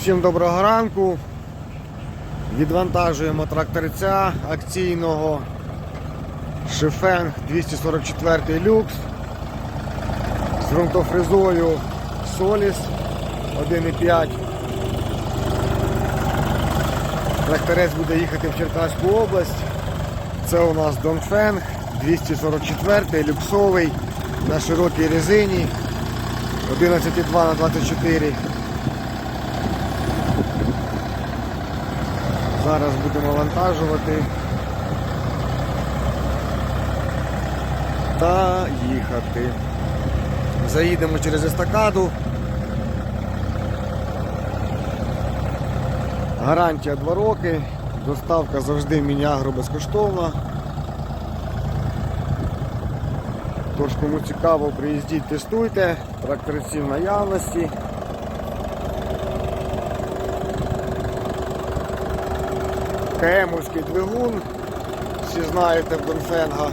Всім доброго ранку. Відвантажуємо тракторця акційного Шифенг 244 люкс з ґрунтофрезою Соліс 1,5. Тракторець буде їхати в Черкаську область. Це у нас Донфенг 244 люксовий на широкій резині 11,2 на 24. Зараз будемо вантажувати та їхати. Заїдемо через естакаду. Гарантія 2 роки. Доставка завжди Мініагро безкоштовна. Тож, кому цікаво, приїздіть, тестуйте, тракторці в наявності. КМовський двигун, всі знаєте в Донфенга.